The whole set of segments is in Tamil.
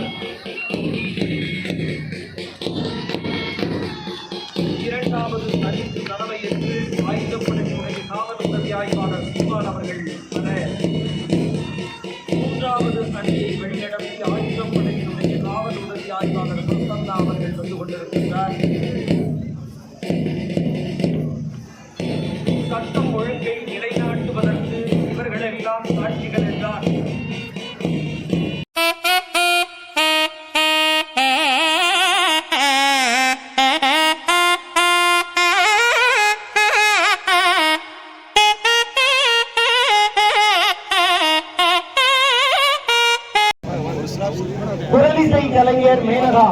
வருகின்றார் இரண்டாவது அணிக்கு தலைமையேற்று ஆயுதப்படையினுடைய காவல் உதவி ஆய்வாளர் சீமான் அவர்கள் வர. மூன்றாவது அணியை வழிநடத்தி ஆயுதப்படையினுடைய காவல் உதவி ஆய்வாளர் பிரசன்னா அவர்கள் வந்து கொண்டிருக்கின்றார். சட்டம் ஒழுங்கை நிலைநாட்டுவதற்கு இவர்களெல்லாம் குரலிசை கலைஞர் மேனகா.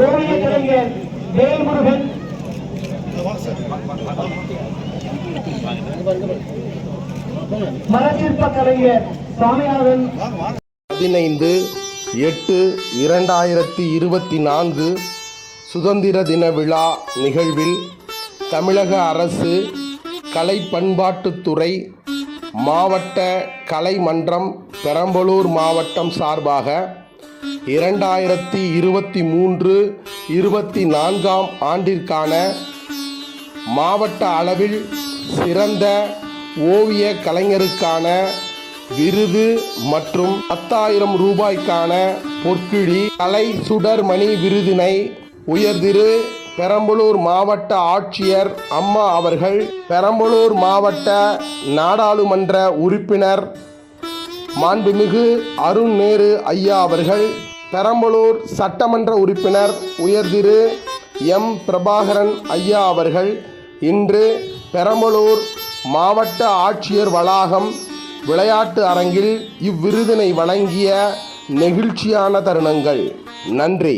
ஓவிய கலைஞர் வேல்முருகன். மரசிற்ப கலைஞர் சாமிநாதன். பதினைந்து எட்டு இரண்டாயிரத்தி இருபத்தி நான்கு சுதந்திர தின விழா நிகழ்வில் தமிழக அரசு கலை பண்பாட்டுத்துறை மாவட்ட கலை மன்றம் பெரம்பலூர் மாவட்டம் சார்பாக இரண்டாயிரத்தி இருபத்தி மூன்று இருபத்தி நான்காம் ஆண்டிற்கான மாவட்ட அளவில் சிறந்த ஓவிய கலைஞருக்கான விருது மற்றும் பத்தாயிரம் ரூபாய்க்கான பொற்கிழி கலை சுடர்மணி விருதினை உயர்திரு பெரம்பலூர் மாவட்ட ஆட்சியர் அம்மா அவர்கள் பெரம்பலூர் மாவட்ட நாடாளுமன்ற உறுப்பினர் மாண்புமிகு அருண் நேரு ஐயா அவர்கள் பெரம்பலூர் சட்டமன்ற உறுப்பினர் உயர்திரு எம். பிரபாகரன் ஐயா அவர்கள் இன்று பெரம்பலூர் மாவட்ட ஆட்சியர் வளாகம் விளையாட்டு அரங்கில் இவ்விருதினை வழங்கிய நெகிழ்ச்சியான தருணங்கள். நன்றி.